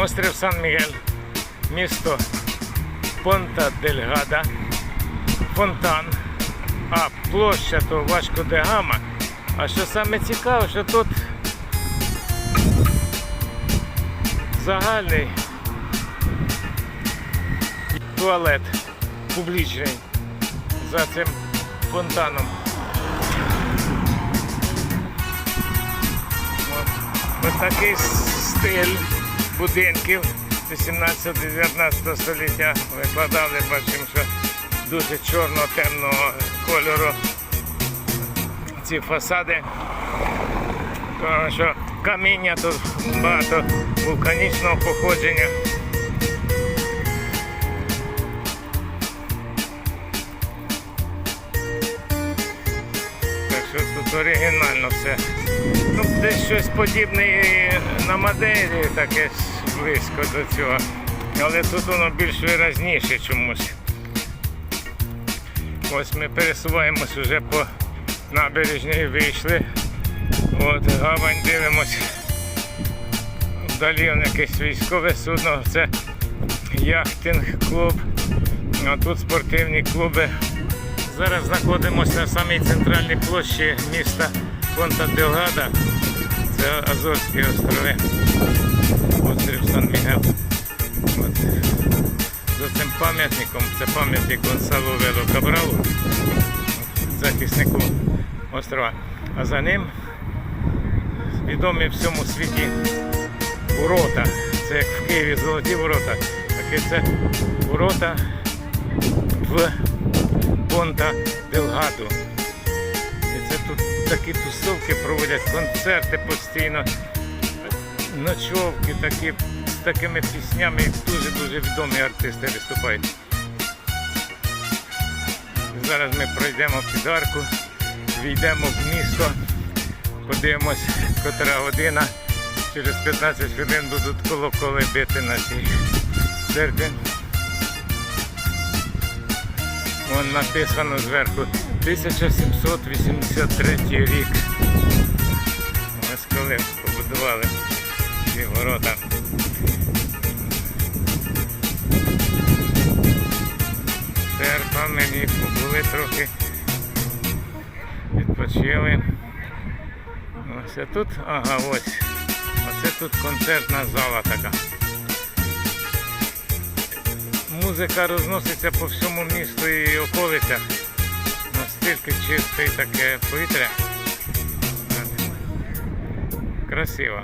Острів Сан-Мігель, місто Понта Дельгада, фонтан, а площа то Вашко де Гама. А що саме цікаве, що тут загальний туалет публічний за цим фонтаном. Ось такий стиль будинків 18-19 століття викладали, бачимо, що дуже чорно-темного кольору ці фасади. Тому що каміння тут багато вулканічного походження. Оригінально все. Ну, десь щось подібне і на Мадейрі, таке близько до цього. Але тут воно більш виразніше чомусь. Ось ми пересуваємось вже по набережній вийшли. От гавань дивимось. Вдалі якесь військове судно, це яхтинг-клуб, а тут спортивні клуби. Зараз знаходимося на самій центральній площі міста Понта Делгада. Це Азорські острови. Острів Сан-Мігел. За цим пам'ятником, це пам'ятник Гонсалу Вело Кабралу, захиснику острова. А за ним відомі в всьому світі ворота. Це як в Києві золоті ворота. Таке це ворота в Понта Делгаду. І це тут такі тусовки проводять, концерти постійно, ночовки такі, з такими піснями, дуже-дуже відомі артисти виступають. Зараз ми пройдемо під арку, війдемо в місто, подивимось, котра година. Через 15 хвилин будуть колоколи бити на цій церкві. Написано зверху 1783 рік. Ось коли побудували ці ворота. Церква мені побули трохи. Відпочили. Ось тут, ага, ось. Оце тут концертна зала така. Музика розноситься по всьому місту і околицях. Настільки чисте таке повітря. Красиво.